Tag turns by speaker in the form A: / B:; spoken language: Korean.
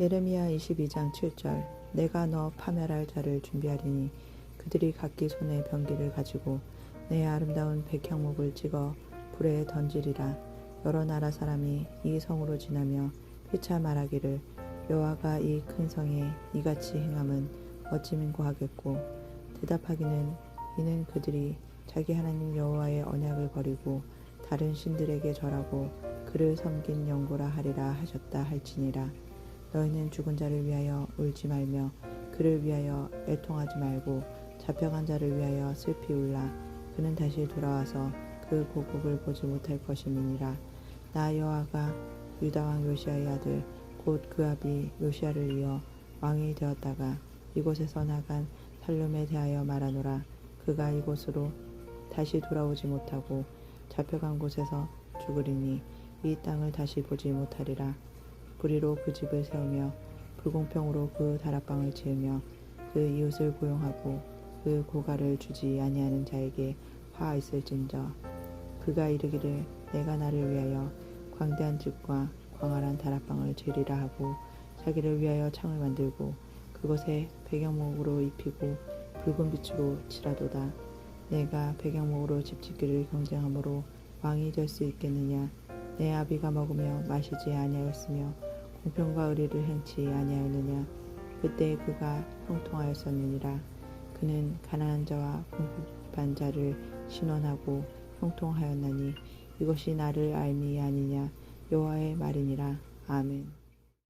A: 예레미야 22장 7절 내가 너 파멸할 자를 준비하리니 그들이 각기 손에 병기를 가지고 내 아름다운 백향목을 찍어 불에 던지리라. 여러 나라 사람이 이 성으로 지나며 피차 말하기를 여호와가 이 큰 성에 이같이 행함은 어찌 민고하겠고? 대답하기는 이는 그들이 자기 하나님 여호와의 언약을 버리고 다른 신들에게 절하고 그를 섬긴 영고라 하리라 하셨다 할지니라 너희는 죽은 자를 위하여 울지 말며 그를 위하여 애통하지 말고 잡혀간 자를 위하여 슬피 울라. 그는 다시 돌아와서 그 고국을 보지 못할 것임이니라. 나 여호와가 유다 왕 요시아의 아들 곧 그 아비 요시아를 이어 왕이 되었다가 이곳에서 나간 살룸에 대하여 말하노라. 그가 이곳으로 다시 돌아오지 못하고 잡혀간 곳에서 죽으리니 이 땅을 다시 보지 못하리라 불의로 그 집을 세우며 불공평으로 그 다락방을 지으며 그 이웃을 고용하고 그 고가를 주지 아니하는 자에게 화 있을진저 그가 이르기를 내가 나를 위하여 광대한 집과 광활한 다락방을 지으리라 하고 자기를 위하여 창을 만들고 그곳에 배경목으로 입히고 붉은 빛으로 칠하도다. 내가 배경목으로 집 짓기를 경쟁함으로 왕이 될 수 있겠느냐 내 아비가 먹으며 마시지 아니하였으며 공평과 의리를 행치 아니하였느냐? 그때 그가 형통하였었느니라. 그는 가난한 자와 궁핍한 자를 신원하고 형통하였나니 이것이 나를 알미 아니냐? 여호와의 말이니라. 아멘